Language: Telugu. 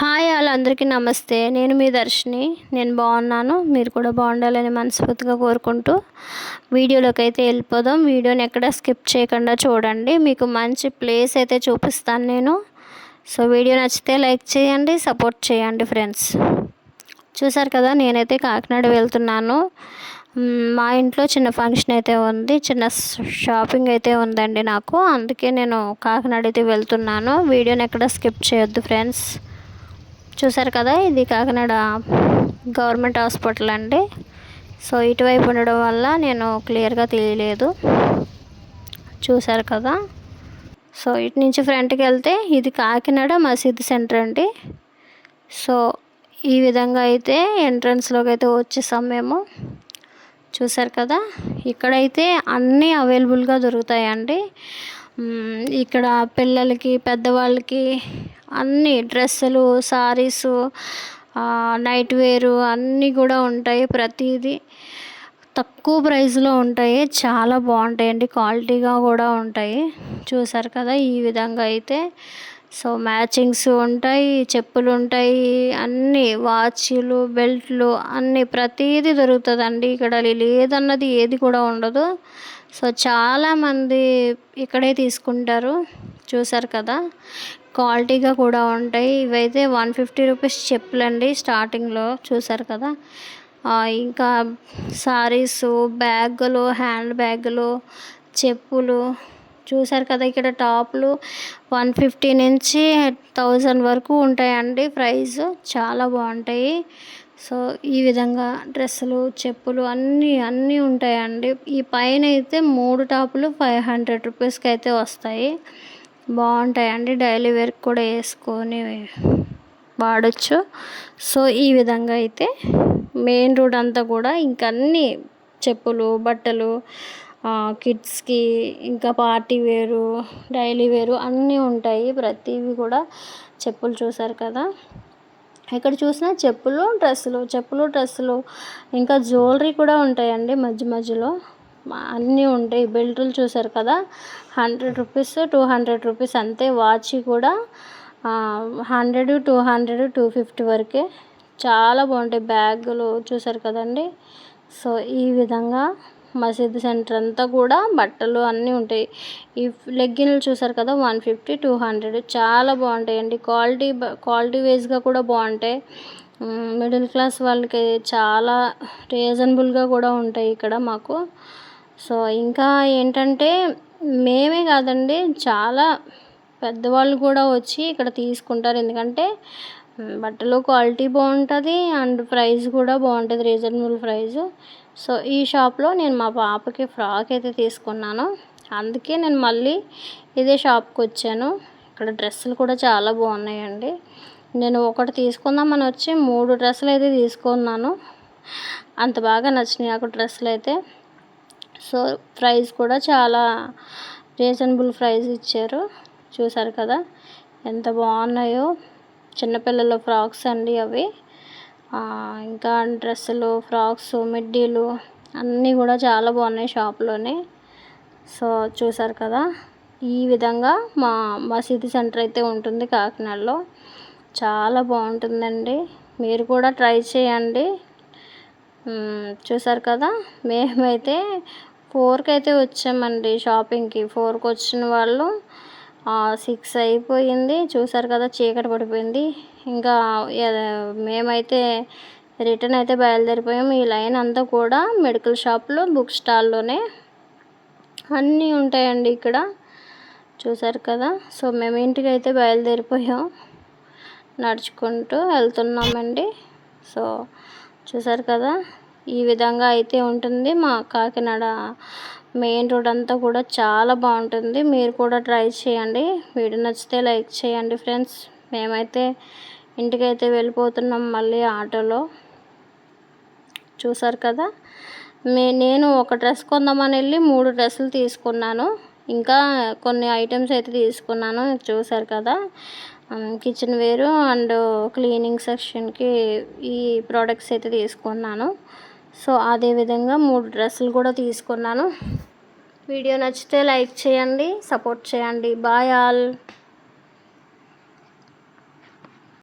హాయ్ వాళ్ళందరికీ నమస్తే. నేను మీ దర్శిని. నేను బాగున్నాను. మీరు కూడా బాగుండాలని మనస్ఫూర్తిగా కోరుకుంటూ వీడియోలోకి అయితే వెళ్ళిపోదాం. వీడియోని ఎక్కడ స్కిప్ చేయకుండా చూడండి. మీకు మంచి ప్లేస్ అయితే చూపిస్తాను నేను. సో వీడియో నచ్చితే లైక్ చేయండి సపోర్ట్ చేయండి ఫ్రెండ్స్. చూసారు కదా నేనైతే కాకినాడ వెళ్తున్నాను. మా ఇంట్లో చిన్న ఫంక్షన్ అయితే ఉంది. చిన్న షాపింగ్ అయితే ఉందండి నాకు. అందుకే నేను కాకినాడ అయితే వెళ్తున్నాను. వీడియోని ఎక్కడ స్కిప్ చేయొద్దు ఫ్రెండ్స్. చూసారు కదా ఇది కాకినాడ గవర్నమెంట్ హాస్పిటల్ అండి. సో ఇటువైపు ఉండడం వల్ల నేను క్లియర్గా తెలియలేదు. చూసారు కదా. సో ఇటు నుంచి ఫ్రంట్కి వెళ్తే ఇది కాకినాడ మసీద్ సెంటర్ అండి. సో ఈ విధంగా అయితే ఎంట్రన్స్లోకి అయితే వచ్చేసాం మేము. చూసారు కదా ఇక్కడైతే అన్నీ అవైలబుల్గా దొరుకుతాయండి. ఇక్కడ పిల్లలకి పెద్దవాళ్ళకి అన్ని డ్రెస్సులు సారీసు నైట్ వేరు అన్నీ కూడా ఉంటాయి ప్రతిదీ. తక్కువ ప్రైస్లో ఉంటాయి. చాలా బాగుంటాయండి. క్వాలిటీగా కూడా ఉంటాయి. చూసారు కదా ఈ విధంగా అయితే. సో మ్యాచింగ్స్ ఉంటాయి చెప్పులు ఉంటాయి అన్నీ వాచ్లు బెల్ట్లు అన్నీ ప్రతిదీ దొరుకుతుందండి. ఇక్కడ లేదన్నది ఏది కూడా ఉండదు. సో చాలామంది ఇక్కడే తీసుకుంటారు. చూసారు కదా? క్వాలిటీగా కూడా ఉంటాయి. ఇవైతే వన్ ఫిఫ్టీ రూపీస్ చెప్పులండి స్టార్టింగ్లో. చూసారు కదా? ఇంకా సారీస్ బ్యాగులు హ్యాండ్ బ్యాగులు చెప్పులు. చూసారు కదా ఇక్కడ టాప్లు? వన్ ఫిఫ్టీ నుంచి థౌజండ్ వరకు ఉంటాయండి ప్రైస్ చాలా బాగుంటాయి. సో ఈ విధంగా డ్రెస్సులు చెప్పులు అన్నీ అన్నీ ఉంటాయండి. ఈ పైన అయితే మూడు టాపులు ఫైవ్ హండ్రెడ్ రూపీస్కి అయితే వస్తాయి. బాగుంటాయండి డైలీ వేర్ కూడా వేసుకొని వాడచ్చు. సో ఈ విధంగా అయితే మెయిన్ రోడ్ అంతా కూడా ఇంక అన్నీ చెప్పులు బట్టలు కిడ్స్కి ఇంకా పార్టీ వేరు డైలీ వేరు అన్నీ ఉంటాయి. ప్రతివి కూడా చెప్పులు చూసారు కదా. ఎక్కడ చూసినా చెప్పులు డ్రెస్సులు చెప్పులు డ్రెస్సులు ఇంకా జ్యువెలరీ కూడా ఉంటాయండి మధ్య మధ్యలో. అన్నీ ఉంటాయి. బెల్టులు చూసారు కదా? Hundred rupees two hundred rupees అంతే. వాచ్ కూడా hundred two hundred two fifty వరకే. చాలా బాగుంటాయి బ్యాగులు చూసారు కదండి? సో ఈ విధంగా మసీద్ సెంటర్ అంతా కూడా బట్టలు అన్నీ ఉంటాయి. ఈ లెగ్గిన్లు చూసారు కదా? One fifty two hundred. చాలా బాగుంటాయండి. క్వాలిటీ క్వాలిటీ వైజ్గా కూడా బాగుంటాయి. మిడిల్ క్లాస్ వాళ్ళకి చాలా రీజనబుల్గా కూడా ఉంటాయి ఇక్కడ మాకు. సో ఇంకా ఏంటంటే మేమే కాదండి చాలా పెద్దవాళ్ళు కూడా వచ్చి ఇక్కడ తీసుకుంటారు. ఎందుకంటే బట్టలు క్వాలిటీ బాగుంటుంది అండ్ ప్రైస్ కూడా బాగుంటుంది రీజనబుల్ ప్రైస్. సో ఈ షాప్లో నేను మా పాపకి ఫ్రాక్ అయితే తీసుకున్నాను. అందుకే నేను మళ్ళీ ఇదే షాప్కి వచ్చాను. ఇక్కడ డ్రెస్సులు కూడా చాలా బాగున్నాయండి. నేను ఒకటి తీసుకుందామని వచ్చి మూడు డ్రెస్సులు అయితే తీసుకున్నాను. అంత బాగా నచ్చినాయి నాకు డ్రెస్సులు అయితే. సో ప్రైస్ కూడా చాలా రీజనబుల్ ప్రైస్ ఇచ్చారు. చూసారు కదా? ఎంత బాగున్నాయో. చిన్నపిల్లల ఫ్రాక్స్ అండి అవి. ఇంకా డ్రెస్సులు ఫ్రాక్స్ మిడ్డీలు అన్నీ కూడా చాలా బాగున్నాయి షాప్లోనే. సో చూసారు కదా? ఈ విధంగా మా మసీదు సెంటర్ అయితే ఉంటుంది కాకినాడలో. చాలా బాగుంటుందండి. మీరు కూడా ట్రై చేయండి. చూసారు కదా? మేమైతే ఫోర్కి అయితే వచ్చామండి షాపింగ్కి. ఫోర్కి వచ్చిన వాళ్ళు సిక్స్ అయిపోయింది. చూసారు కదా చీకటి పడిపోయింది. ఇంకా మేమైతే రిటర్న్ అయితే బయలుదేరిపోయాం. ఈ లైన్ అంతా కూడా మెడికల్ షాప్లో బుక్ స్టాల్లోనే అన్నీ ఉంటాయండి ఇక్కడ. చూసారు కదా? సో మేము ఇంటికి అయితే బయలుదేరిపోయాం. నడుచుకుంటూ వెళ్తున్నామండి. సో చూసారు కదా? ఈ విధంగా అయితే ఉంటుంది. మా కాకినాడ మెయిన్ రోడ్ అంతా కూడా చాలా బాగుంటుంది. మీరు కూడా ట్రై చేయండి. వీడియో నచ్చితే లైక్ చేయండి ఫ్రెండ్స్. మేమైతే ఇంటికైతే వెళ్ళిపోతున్నాం మళ్ళీ ఆటోలో. చూసారు కదా? మే నేను ఒక డ్రెస్ కొందామని వెళ్ళి మూడు డ్రెస్సులు తీసుకున్నాను. ఇంకా కొన్ని ఐటమ్స్ అయితే తీసుకున్నాను. చూసారు కదా? కిచెన్ వేరు అండ్ క్లీనింగ్ సెక్షన్కి ఈ ప్రోడక్ట్స్ అయితే తీసుకున్నాను. సో అదేవిధంగా మూడు డ్రెస్సులు కూడా తీసుకున్నాను. వీడియో నచ్చితే లైక్ చేయండి సపోర్ట్ చేయండి. Bye all.